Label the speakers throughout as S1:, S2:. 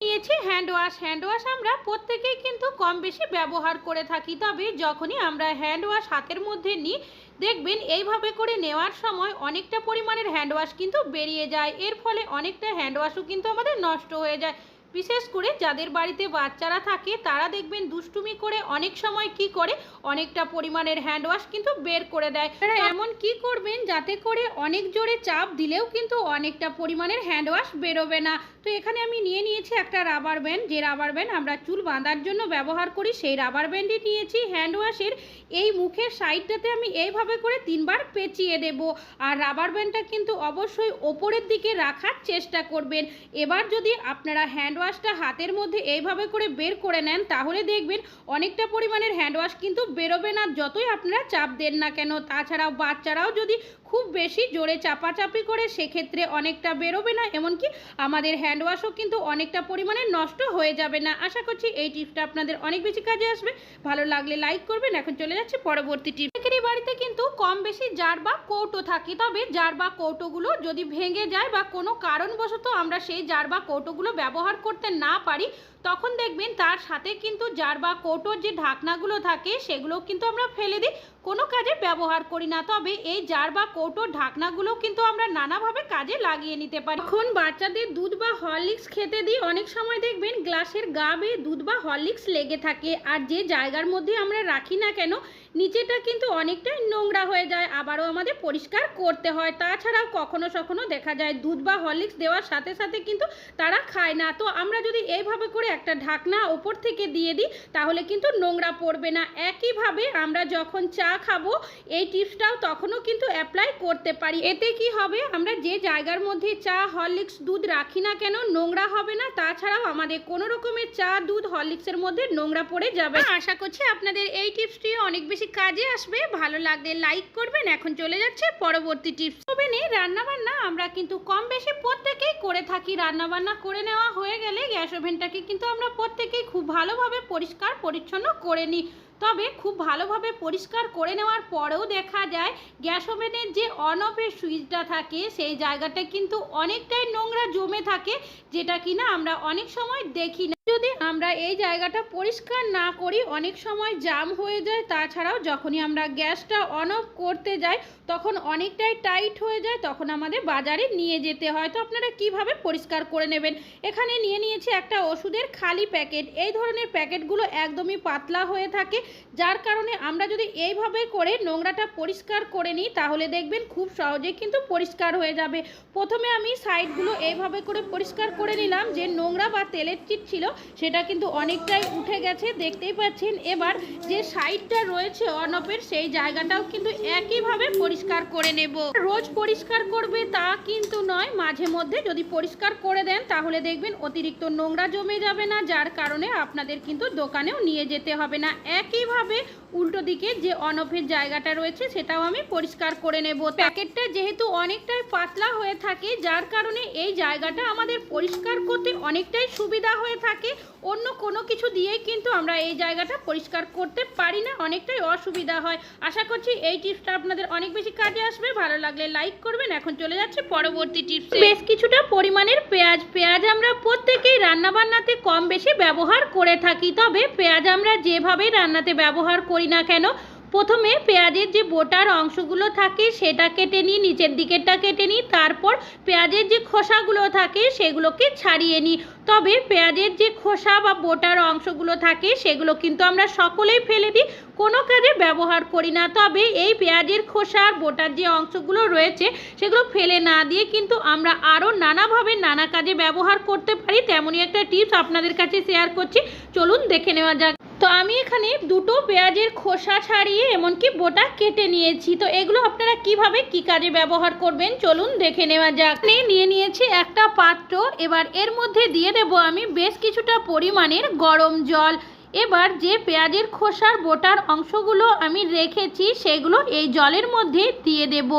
S1: নিয়েছি hand wash hand wash আমরা প্রত্যেকেই কিন্তু কম বেশি ব্যবহার করে থাকি। তবে যখনই আমরা হ্যান্ড ওয়াশ হাতের মধ্যে নিই, দেখবেন এইভাবে করে নেওয়ার সময় অনেকটা পরিমাণের হ্যান্ড ওয়াশ কিন্তু বেরিয়ে যায়। এর ফলে অনেকটা হ্যান্ড ওয়াশও কিন্তু আমাদের নষ্ট হয়ে যায়। বিশেষ করে যাদের বাড়িতে বাচ্চারা থাকে তারা দেখবেন দুষ্টুমি করে অনেক সময় কি করে? অনেকটা পরিমাণের হ্যান্ড ওয়াশ কিন্তু বের করে দেয়। তারা এমন কি করবেন যাতে করে অনেক জোরে চাপ দিলেও কিন্তু অনেকটা পরিমাণের হ্যান্ড ওয়াশ বেরোবে না। তো এখানে আমি নিয়ে নিয়েছি একটা রাবার ব্যান্ড যে রাবার ব্যান্ড আমরা চুল বাঁধার জন্য ব্যবহার করি সেই রাবার ব্যান্ডই নিয়েছি। হ্যান্ড ওয়াশের এই মুখের সাইডটাতে আমি এইভাবে করে তিনবার পেঁচিয়ে দেব। আর রাবার ব্যান্ডটা কিন্তু অবশ্যই ওপরের দিকে রাখার চেষ্টা করবেন। এবার যদি আপনারা হ্যান্ড ওয়াশটা হাতের মধ্যে এইভাবে করে বের করে নেন, তাহলে দেখবেন অনেকটা পরিমাণের হ্যান্ডওয়াশ কিন্তু বেরোবে না, যতই আপনারা চাপ দেন না কেন। তাছাড়াও বাচ্চারাও যদি খুব বেশি জোরে চাপাচাপি করে সেক্ষেত্রে অনেকটা বেরোবে না, এমনকি আমাদের হ্যান্ড ওয়াশও কিন্তু অনেকটা পরিমাণে নষ্ট হয়ে যাবে না। আশা করছি এই টিপসটা আপনাদের অনেক বেশি কাজে আসবে। ভালো লাগলে লাইক করবেন। এখন চলে যাচ্ছে পরবর্তী টিপ অনেকেরই বাড়িতে কিন্তু কম বেশি জার বা কৌটো থাকে, তবে জার বা কৌটোগুলো যদি ভেঙে যায় বা কোনো কারণবশত আমরা সেই জার বা কৌটোগুলো ব্যবহার করতে না পারি তখন দেখবেন তার সাথে কিন্তু জার বা কৌটোর যে ঢাকনাগুলো থাকে সেগুলো কিন্তু আমরা ফেলে দিই। কোনো কাজে ব্যবহার করি না। তবে এই জার বা কৌটোর ঢাকনাগুলো কিন্তু আমরা নানাভাবে কাজে লাগিয়ে নিতে পারি। এখন বাচ্চাদের দুধ বা হরলিক্স খেতে দিই অনেক সময় দেখবেন গ্লাসের গা বেয়ে দুধ বা হরলিক্স লেগে থাকে। আর যে জায়গার মধ্যে আমরা রাখি না কেন, নিচেটা কিন্তু অনেকটাই নোংরা হয়ে যায়। আবারও আমাদের পরিষ্কার করতে হয়। তাছাড়াও কখনো সখনো দেখা যায়, দুধ বা হরলিক্স দেওয়ার সাথে সাথে কিন্তু তারা খায় না। তো আমরা যদি এইভাবে করে একটা ঢাকনা ওপর থেকে দিয়ে দিই, তাহলে কিন্তু নোংরা পড়বে না। একইভাবে আমরা যখন চা খাব, এই টিপসটাও তখনও কিন্তু অ্যাপ্লাই করতে পারি। এতে কি হবে? আমরা যে জায়গার মধ্যে চা, হরলিক্স দুধ রাখি না কেন, নোংরা হবে না। তাছাড়াও আমাদের কোনো রকমের চা, দুধ হরলিক্সের মধ্যে নোংরা পড়ে যাবে। আশা করছি আপনাদের এই টিপসটি অনেক বেশি কাজে আসবে। ভালো লাগলে লাইক করবেন। এখন চলে যাচ্ছে পরবর্তী টিপস। ওভেনে রান্না বান্না আমরা কিন্তু কম বেশি প্রত্যেকেই করে থাকি। রান্নাবান্না করে নেওয়া হয়ে গেলে গ্যাস ওভেনটাকে কিন্তু আমরা প্রত্যেকেই খুব ভালোভাবে পরিষ্কার পরিচ্ছন্ন করে নিই। তবে খুব ভালোভাবে পরিষ্কার করে নেওয়ার পরেও দেখা যায়, গ্যাস ওভেনের যে অন অফের সুইচটা থাকে, সেই জায়গাটা কিন্তু অনেকটাই নোংরা জমে থাকে, যেটা কিনা আমরা অনেক সময় দেখি না। যদি আমরা এই জায়গাটা পরিষ্কার না করি, অনেক সময় জাম হয়ে যায়। তাছাড়াও যখনই আমরা গ্যাসটা অন অফ করতে যাই, তখন অনেকটাই টাইট হয়ে যায়, তখন আমাদের বাজারে নিয়ে যেতে হয়। তো আপনারা কীভাবে পরিষ্কার করে নেবেন? এখানে নিয়ে নিয়েছি একটা ওষুধের খালি প্যাকেট। এই ধরনের প্যাকেটগুলো একদমই পাতলা হয়ে থাকে। যার কারণে আমরা যদি এইভাবে করে নোংরাটা পরিষ্কার করে নিই, তাহলে দেখবেন খুব সহজেই কিন্তু পরিষ্কার হয়ে যাবে। প্রথমে আমি সাইডগুলো এইভাবে করে পরিষ্কার করে নিলাম যে নোংরা বা তেলের চিট ছিল সেটা কিন্তু অনেকটাই উঠে গেছে, দেখতেই পাচ্ছেন। এবার যে সাইডটা রয়েছে অনপের সেই জায়গাটাও কিন্তু একইভাবে পরিষ্কার করে নেব। রোজ পরিষ্কার করবে তা কিন্তু নয়, মাঝে মধ্যে যদি পরিষ্কার করে দেন, তাহলে দেখবেন অতিরিক্ত নোংরা জমে যাবে না, যার কারণে আপনাদের কিন্তু দোকানেও নিয়ে যেতে হবে না। একইভাবে উল্টো দিকে যে অনফের জায়গাটা রয়েছে, সেটাও আমি পরিষ্কার করে নেব। প্যাকেটটা যেহেতু অনেকটাই পাতলা হয়ে থাকে, যার কারণে এই জায়গাটা আমাদের পরিষ্কার করতে অনেকটাই সুবিধা হয়ে থাকে। অন্য কোনো কিছু দিয়েই কিন্তু আমরা এই জায়গাটা পরিষ্কার করতে পারি না, অনেকটাই অসুবিধা হয়। আশা করছি এই টিপসটা আপনাদের অনেক বেশি কাজে আসবে। ভালো লাগলে লাইক করবেন। এখন চলে যাচ্ছে পরবর্তী টিপস। বেশ কিছুটা পরিমাণের পেঁয়াজ। পেঁয়াজ আমরা প্রত্যেকেই রান্নাবান্নাতে কম বেশি ব্যবহার করে থাকি। তবে পেঁয়াজ আমরা যেভাবে রান্নাতে ব্যবহার করি না কেন প্রথমে পেঁয়াজের যে বোটার অংশগুলো থাকে সেটা কেটে নিই, নিচের দিকেরটা কেটে নিই, তারপর পেঁয়াজের যে খোসাগুলো থাকে সেগুলোকে ছাড়িয়ে নিই। তবে পেঁয়াজের যে খোসা বা বোটার অংশগুলো থাকে সেগুলো কিন্তু আমরা সকলেই ফেলে দিই, কোনো কাজে ব্যবহার করি না। তবে এই পেঁয়াজের খোসা বোটার যে অংশগুলো রয়েছে সেগুলো ফেলে না দিয়ে কিন্তু আমরা আরও নানাভাবে নানা কাজে ব্যবহার করতে পারি। তেমনই একটা টিপস আপনাদের কাছে শেয়ার করছি। চলুন দেখে নেওয়া যাক। তো আমি এখানে দুটো পেঁয়াজের খোসা ছাড়িয়ে এমনকি বোটা কেটে নিয়েছি। তো এগুলো আপনারা কীভাবে কি কাজে ব্যবহার করবেন? চলুন দেখে নেওয়া যাক। নিয়ে নিয়ে নিয়েছি একটা পাত্র। এবার এর মধ্যে দিয়ে দেব আমি বেশ কিছুটা পরিমাণের গরম জল। এবার যে পেঁয়াজের খোসার বোটার অংশগুলো আমি রেখেছি, সেগুলো এই জলের মধ্যে দিয়ে দেব।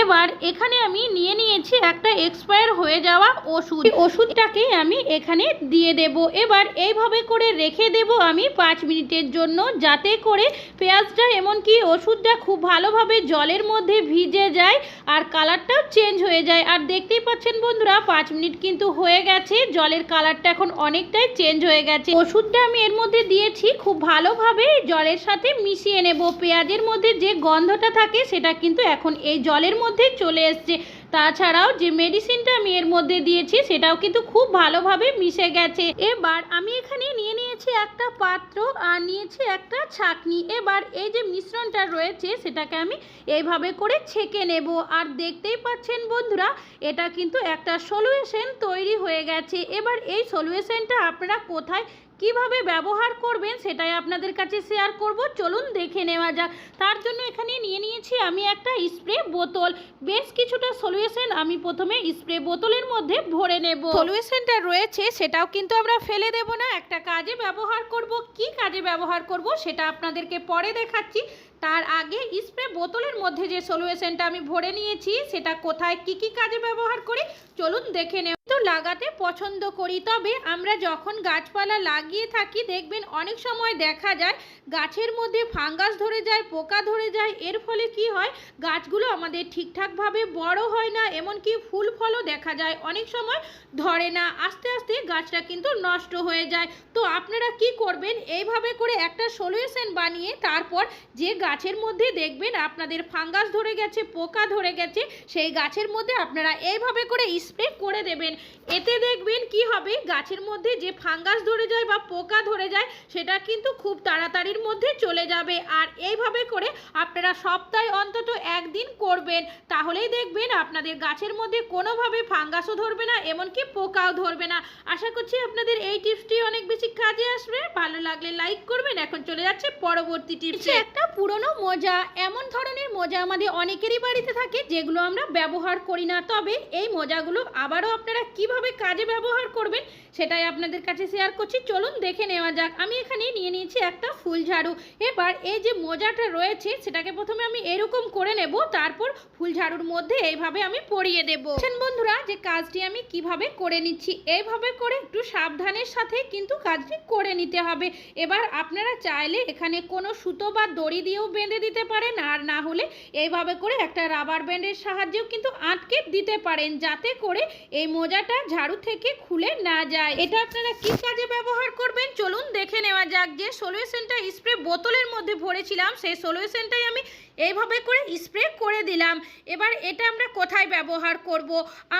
S1: এবার এখানে আমি নিয়ে নিয়েছি একটা এক্সপায়ার হয়ে যাওয়া ওষুধ। ওষুধটাকে আমি এখানে দিয়ে দেব। এবার এইভাবে করে রেখে দেব আমি পাঁচ মিনিটের জন্য যাতে করে পেঁয়াজটা এমনকি ওষুধটা খুব ভালোভাবে জলের মধ্যে ভিজে যায় আর কালারটাও চেঞ্জ হয়ে যায়। আর দেখতেই পাচ্ছেন বন্ধুরা, পাঁচ মিনিট কিন্তু হয়ে গেছে। জলের কালারটা এখন অনেকটাই চেঞ্জ হয়ে গেছে। ওষুধটা আমি এর মধ্যে দিয়েছি। খুব ভালোভাবে জলের সাথে মিশিয়ে নেব। পেঁয়াজের মধ্যে যে গন্ধটা থাকে সেটা কিন্তু এখন এই জলের মধ্যে চলে এসছে। তাছাড়াও যে মেডিসিনটা আমি এর মধ্যে দিয়েছি, সেটাও কিন্তু খুব ভালোভাবে মিশে গেছে। এবার আমি এখানে নিয়ে নিয়েছি একটা পাত্র আর নিয়েছি একটা ছাকনি। এবার এই যে মিশ্রণটা রয়েছে, সেটাকে আমি এইভাবে করে ছেঁকে নেব। আর দেখতেই পাচ্ছেন বন্ধুরা, এটা কিন্তু একটা সলিউশন তৈরি হয়ে গেছে। এবার এই সলিউশনটা আপনারা কোথায় কীভাবে ব্যবহার করবেন সেটাই আপনাদের কাছে শেয়ার করব। চলুন দেখে নেওয়া যাক। তার জন্য এখানে নিয়ে নিয়েছি আমি একটা স্প্রে বোতল। বেশ কিছুটা সলিউশন আমি প্রথমে স্প্রে বোতলের মধ্যে ভরে নেব। সলিউশনটা রয়েছে, সেটাও কিন্তু আমরা ফেলে দেব না। একটা কাজে ব্যবহার করব, কি কাজে ব্যবহার করব সেটা আপনাদেরকে পরে দেখাচ্ছি। তার আগে স্প্রে বোতলের মধ্যে যে সলিউশনটা আমি ভরে নিয়েছি, সেটা কোথায়, কি কি কাজে ব্যবহার করি, চলুন দেখে নেব তো লাগাতে পছন্দ করি। তবে আমরা যখন গাছপালা লাগিয়ে থাকি, দেখবেন অনেক সময় দেখা যায় গাছের মধ্যে ফাঙ্গাস ধরে যায়, পোকা ধরে যায়। এর ফলে কি হয়, গাছগুলো আমাদের ঠিকঠাকভাবে বড় হয় না, এমনকি ফুল ফলও দেখা যায়। অনেক সময় ধরে না, আস্তে আস্তে গাছটা কিন্তু নষ্ট হয়ে যায়। তো আপনারা কি করবেন, এইভাবে করে একটা সলিউশন বানিয়ে তারপর যে গাছের মধ্যে দেখবেন আপনাদের ফাঙ্গাস ধরে গেছে, পোকা ধরে গেছে, সেই গাছের মধ্যে আপনারা এইভাবে করে স্প্রে করে দেবেন। এতে দেখবেন কি হবে? গাছের মধ্যে যে ফাঙ্গাস ধরে যায় বা পোকা ধরে যায়, সেটা কিন্তু খুব তাড়াতাড়ির মধ্যে চলে যাবে। আর এইভাবে করে আপনারা সপ্তাহে অন্তত একদিন করবেন। তাহলেই দেখবেন আপনাদের গাছের মধ্যে কোনোভাবে ফাঙ্গাসও ধরবে না, এমনকি পোকাও ধরবে না। আশা করছি আপনাদের এই টিপসটি অনেক বেশি কাজে আসবে। ভালো লাগলে লাইক করবেন। এখন চলে যাচ্ছে পরবর্তী টিপস। একটা পুরনো মোজা, এমন ধরনের মোজা আমাদের অনেকেরই বাড়িতে থাকে, যেগুলো আমরা ব্যবহার করি না। তবে এই মোজাগুলো আবারও আপনারা কীভাবে কাজে ব্যবহার করবেন সেটাই আপনাদের কাছে শেয়ার করছি। চলুন দেখে নেওয়া যাক। আমি এখানে নিয়ে নিয়েছি একটা ফুল ঝাড়ু। এবার এই যে মোজাটা রয়েছে, সেটাকে প্রথমে আমি এরকম করে নেব, তারপর ফুল ঝাড়ুর মধ্যে এইভাবে আমি পরিয়ে দেব। বন্ধুরা যে কাজটি আমি কীভাবে করে নিচ্ছি? এইভাবে করে একটু সাবধানের সাথে কিন্তু কাজটি করে নিতে হবে। এবার আপনারা চাইলে এখানে কোনো সুতো বা দড়ি দিয়েও বেঁধে দিতে পারেন, আর না হলে এইভাবে করে একটা রাবার ব্যান্ডের সাহায্যেও কিন্তু আটকে দিতে পারেন, যাতে করে এই মোজাটা ঝাড়ু থেকে খুলে না যায়। এটা আপনারা কি কাজে ব্যবহার করবেন? চলুন দেখে নেওয়া যাক যে সলিউশনটা স্প্রে বোতলের মধ্যে ভরেছিলাম, সেই সলিউশনটাই আমি এইভাবে করে স্প্রে করে দিলাম। এবার এটা আমরা কোথায় ব্যবহার করব?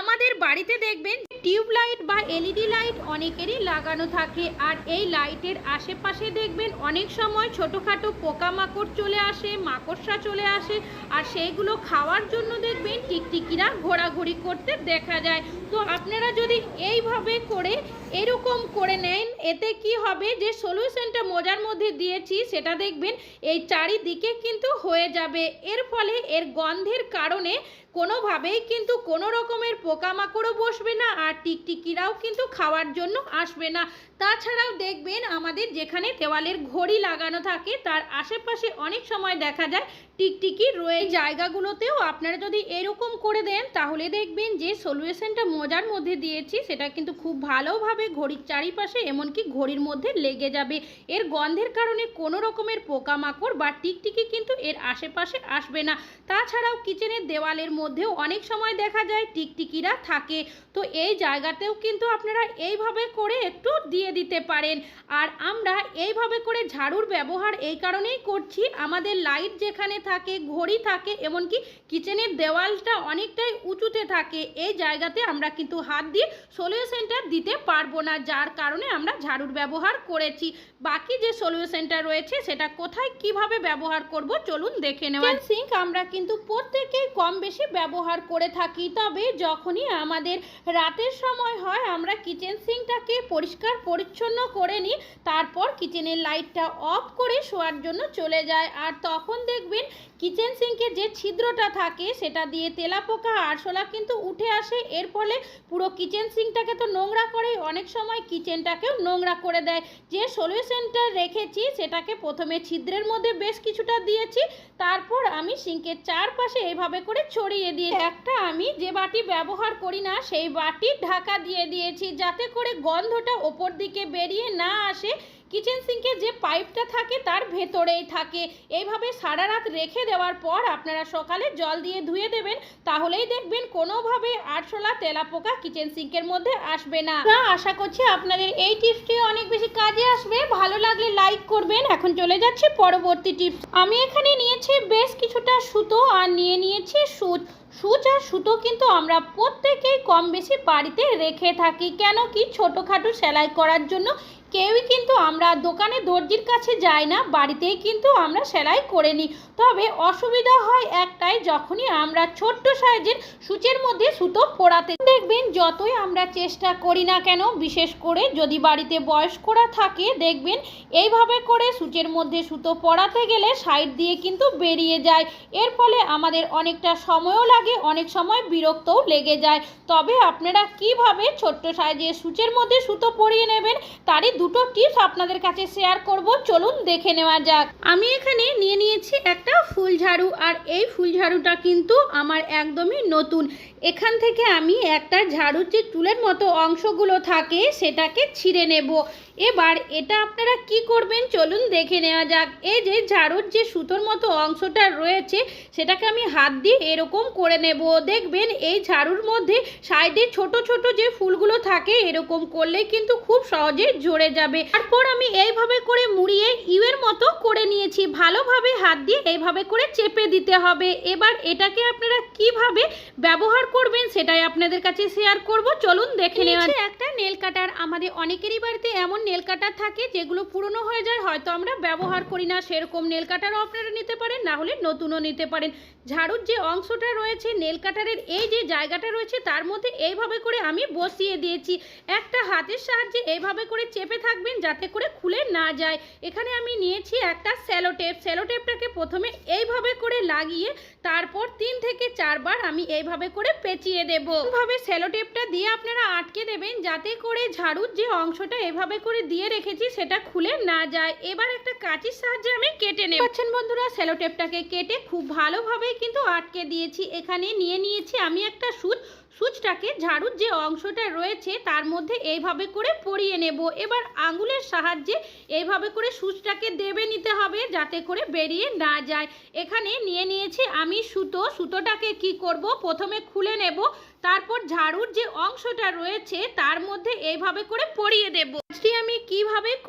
S1: আমাদের বাড়িতে দেখবেন টিউব লাইট বা এলইডি লাইট অনেকেরই লাগানো থাকে। আর এই লাইটের আশেপাশে দেখবেন অনেক সময় ছোটোখাটো পোকামাকড় চলে আসে, মাকড়সা চলে আসে। আর সেইগুলো খাওয়ার জন্য দেখবেন টিকটিকিরা ঘোরাঘুরি করতে দেখা যায়। তো আপনারা যদি এইভাবে করে এরকম করে নেন, এতে কি হবে? যে সলিউশনটা মোজার মধ্যে দিয়েছি, সেটা দেখবেন এই চারিদিকে কিন্তু হয়ে যাবে। এর ফলে এর গন্ধের কারণে কোনোভাবেই কিন্তু কোনো রকমের পোকামাকড়ও বসবে না, আর টিকটিকিরাও কিন্তু খাওয়ার জন্য আসবে না। তাছাড়াও দেখবেন আমাদের যেখানে দেওয়ালের ঘড়ি লাগানো থাকে, তার আশেপাশে অনেক সময় দেখা যায় টিকটিকি রয়ে জায়গাগুলোতেও আপনারা যদি এরকম করে দেন, তাহলে দেখবেন যে সলিউশনটা মজার মধ্যে দিয়েছি, সেটা কিন্তু খুব ভালোভাবে ঘড়ির চারিপাশে, এমনকি ঘড়ির মধ্যে লেগে যাবে। এর গন্ধের কারণে কোনো রকমের পোকামাকড় বা টিকটিকি কিন্তু এর আশেপাশে আসবে না। তাছাড়াও কিচেনের দেওয়ালের মধ্যেও অনেক সময় দেখা যায় টিকটিকিরা থাকে। তো এই জায়গাতেও কিন্তু আপনারা এইভাবে করে একটু দিয়ে দিতে পারেন। আর আমরা এইভাবে করে ঝাড়ুর ব্যবহার এই কারণেই করছি। আমাদের লাইট যেখানে থাকে ঘড়ি থাকে, এমনকি কিচেনের দেওয়ালটা অনেকটাই উঁচুতে থাকে। এই জায়গাতে আমরা কিন্তু হাত দিয়ে সলিউশনটা দিতে পারব না, যার কারণে আমরা ঝাড়ুর ব্যবহার করেছি। বাকি যে সলিউশনটা রয়েছে, সেটা কোথায় কীভাবে ব্যবহার করব, চলুন দেখে নেওয়া সিঙ্ক আমরা কিন্তু প্রত্যেকেই কম বেশি ব্যবহার করে থাকি, তবে যখনই আমাদের রাতের সময় হয়, আমরা কিচেন সিঙ্কটাকে পরিষ্কার পরিচ্ছন্ন করে নিই, তারপর কিচেনের লাইটটা অফ করে শোয়ার জন্য চলে যায় আর তখন দেখবেন কিচেন সিঙ্কে যে ছিদ্রটা থাকে, সেটা দিয়ে তেলাপোকা আরশোলা কিন্তু উঠে আসে। এর ফলে পুরো কিচেন সিঙ্কটাকে তো নোংরা করে অনেক সময় কিচেনটাকেও নোংরা করে দেয়। যে সলিউশনটা রেখেছি, সেটাকে প্রথমে ছিদ্রের মধ্যে বেশ কিছুটা দিয়েছি। তারপর আমি সিঙ্কের চারপাশে এভাবে করে ছড়িয়ে দিয়ে একটা আমি যে বাটি ব্যবহার করি না, সেই বাটি ঢাকা দিয়ে দিয়েছি যাতে করে গন্ধটা ওপর দিকে বেরিয়ে না আসে। কিচেন সিঙ্কের যে পাইপটা থাকে তার ভেতরেই থাকে। এইভাবে সারা রাত রেখে দেওয়ার পর আপনারা সকালে জল দিয়ে ধুয়ে দেবেন, তাহলেই দেখবেন কোনোভাবে আরশোলা তেলাপোকা কিচেন সিঙ্কের মধ্যে আসবে না। আশা করছি আপনাদের এই টিপসটি অনেক বেশি কাজে আসবে। ভালো লাগলে লাইক করবেন। এখন চলে যাচ্ছে পরবর্তী টিপস। আমি এখানে নিয়েছি বেশ কিছুটা সুতো আর নিয়ে নিয়েছি সুচ সুচ আর সুতো কিন্তু আমরা প্রত্যেকেই কম বেশি বাড়িতে রেখে থাকি। কেন কি ছোটোখাটো সেলাই করার জন্য কেউই কিন্তু আমরা দোকানে দর্জির কাছে যাই না, বাড়িতেই কিন্তু আমরা সেলাই করে নিই। তবে অসুবিধা হয় একটাই, যখনই আমরা ছোট্ট সাইজের সূচের মধ্যে সুতো পরাতে দেখবেন যতই আমরা চেষ্টা করি না কেন, বিশেষ করে যদি বাড়িতে বয়স্করা থাকে, দেখবেন এইভাবে করে সূচের মধ্যে সুতো পরাতে গেলে সাইড দিয়ে কিন্তু বেরিয়ে যায়। এর ফলে আমাদের অনেকটা সময়ও লাগে অনেক সময় বিরক্তও লেগে যায়। তবে আপনারা কীভাবে ছোট্ট সাইজের সূচের মধ্যে সুতো পরিয়ে নেবেন, তারই দুটো টিপস আপনাদের কাছে শেয়ার করব। চলুন দেখে নেওয়া যাক। আমি এখানে নিয়ে নিয়েছি একটা ফুল ঝাড়ু, আর এই ফুল ঝাড়ুটা কিন্তু আমার একদমই নতুন। এখান থেকে আমি একটা ঝাড়ুর যে চুলের মতো অংশগুলো থাকে, সেটাকে ছিঁড়ে নেব। এবার এটা আপনারা কি করবেন? চলুন দেখে নেওয়া যাক। এই যে ঝাড়ুর যে সুতোর মতো অংশটা রয়েছে সেটাকে আমি হাত দিয়ে এরকম করে নেব। দেখবেন এই ঝাড়ুর মধ্যে সাইডে ছোট ছোট যে ফুলগুলো থাকে এরকম করলে কিন্তু খুব সহজে ঝরে যাবে। তারপর আমি এইভাবে করে মুড়িয়ে ইউয়ের মতো করে নিয়েছি। ভালোভাবে হাত দিয়ে এইভাবে করে চেপে দিতে হবে। এবার এটাকে আপনারা কীভাবে ব্যবহার করবেন সেটাই আপনাদের কাছে শেয়ার করব। চলুন দেখে নেওয়া যাক। একটা নেল কাটার আমাদের অনেকেরই বাড়িতে এমন নেল কাটার থাকে, যেগুলো পুরনো হয়ে যায়, হয়তো আমরা ব্যবহার করি না। সেরকম নেল কাটারও আপনারা নিতে পারেন, না হলে নতুনও নিতে পারেন। ঝাড়ুর যে অংশটা রয়েছে নেল কাটারের এই যে জায়গাটা রয়েছে, তার মধ্যে এইভাবে করে আমি বসিয়ে দিয়েছি। একটা হাতের সাহায্যে এইভাবে করে চেপে থাকবেন, যাতে করে খুলে না যায়। এখানে আমি নিয়েছি একটা স্যালো টেপ স্যালো টেপটাকে প্রথমে এইভাবে করে লাগিয়ে, তারপর তিন থেকে চারবার আমি এইভাবে করে পেঁচিয়ে দেবো। এইভাবে স্যালো টেপটা দিয়ে আপনারা আটকে দেবেন, যাতে করে ঝাড়ুর যে অংশটা, এভাবে করে দিয়ে রেখেছি, সেটা খুলে না যায়। এবার একটা কাঁচির সাহায্যে আমি কেটে নেব। পাচ্ছেন বন্ধুরা, সেলোটেপটাকে কেটে খুব ভালোভাবে কিন্তু আটকে দিয়েছি। এখানে নিয়ে নিয়েছি আমি একটা সুচ সুচটাকে ঝাড়ুর যে অংশটা রয়েছে তার মধ্যে এইভাবে করে পরিয়ে নেব। এবার আঙুলের সাহায্যে এইভাবে করে সুচটাকে দেবে নিতে হবে যাতে করে বেরিয়ে না যায়। এখানে নিয়ে নিয়েছি আমি সুতো। সুতোটাকে কি করব? প্রথমে খুলে নেব। তারপর ঝাড়ুর যে অংশটা রয়েছে তার মধ্যে এইভাবে করে পরিয়ে দেব। কাজটি আমি কীভাবে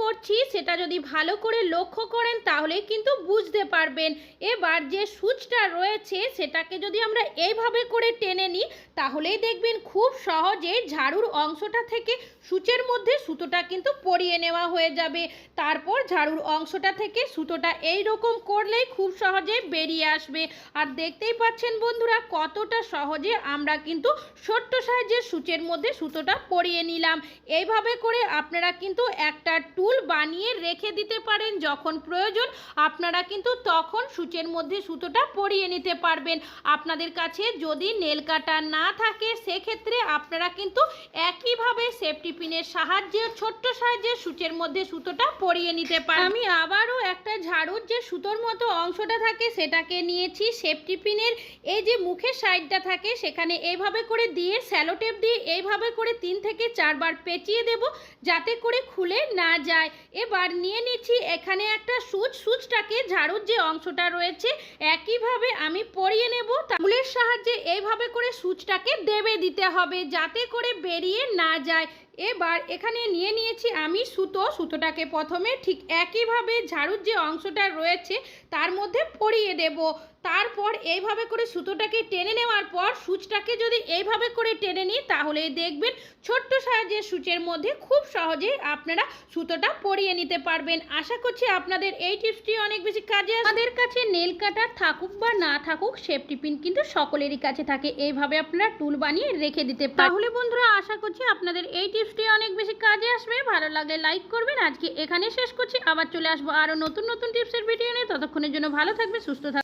S1: করছি সেটা যদি ভালো করে লক্ষ্য করেন তাহলে কিন্তু বুঝতে পারবেন। এবার যে সুচটা রয়েছে সেটাকে যদি আমরা এইভাবে করে টেনে নিই, তাহলেই দেখবেন খুব সহজে ঝাড়ুর অংশটা থেকে সূচের মধ্যে সুতোটা কিন্তু পরিয়ে নেওয়া হয়ে যাবে। তারপর ঝাড়ুর অংশটা থেকে সুতোটা এই রকম করলেই খুব সহজে বেরিয়ে আসবে। আর দেখতেই পাচ্ছেন বন্ধুরা, কতটা সহজে আমরা কিন্তু ছোট্ট সাহায্যে সূচের মধ্যে সুতোটা পরিয়ে নিলাম। এইভাবে করে আপনারা কিন্তু একটা টুল বানিয়ে রেখে দিতে পারেন। যখন প্রয়োজন, আপনারা কিন্তু তখন সূচের মধ্যে সুতোটা পরিয়ে নিতে পারবেন। আপনাদের কাছে যদি নেল কাটা না থাকে, সেক্ষেত্রে আপনারা কিন্তু একইভাবে সেফটি পিনের সাহায্যে, ছোট্ট সাহায্যে সূচের মধ্যে সুতোটা পরিয়ে নিতে পারেন। আমি আবারও একটা ঝাড়ুর যে সুতোর মতো অংশটা থাকে, সেটাকে নিয়েছি। সেফটি পিনের এই যে মুখের সাইডটা থাকে, সেখানে এইভাবে করে দিয়ে স্যালোটেপ দিয়ে এইভাবে করে তিন থেকে চারবার পেঁচিয়ে দেব, যাতে করে খুলে না যায়। এবার নিয়ে নিচ্ছি এখানে একটা সুচ। সুচটাকে ঝাড়ুর যে অংশটা রয়েছে, একইভাবে আমি পরিয়ে নেব। তাগুলের সাহায্যে এইভাবে করে সুচটাকে দেবে দিতে হবে, যাতে করে বেরিয়ে না যায়। এবার এখানে নিয়ে নিয়েছি আমি সুতো। সুতোটাকে প্রথমে ঠিক একইভাবে ঝাড়ুর যে অংশটা রয়েছে তার মধ্যে পরিয়ে দেব। তারপর এইভাবে করে সুতোটাকে টেনে নেওয়ার পর সুচটাকে যদি এইভাবে করে টেনে নিই তাহলে দেখবেন ছোট্ট ইঞ্চের সূচের মধ্যে খুব সহজে আপনারা সুতোটা পরিয়ে নিতে পারবেন। আশা করছি আপনাদের এই টিপসটি অনেক বেশি কাজে আমাদের কাছে নেল কাটার থাকুক বা না থাকুক, সেফটি পিন কিন্তু সকলেরই কাছে থাকে। এইভাবে আপনারা টুল বানিয়ে রেখে দিতে তাহলে বন্ধুরা, আশা করছি আপনাদের এই টিপসটি অনেক বেশি কাজে আসবে, ভালো লাগলে লাইক করবেন। আজকে এখানে শেষ করছি। আবার চলে আসব আরও নতুন নতুন টিপসের ভিডিও নিয়ে। ততক্ষণের জন্য ভালো থাকবে, সুস্থ থাকবে।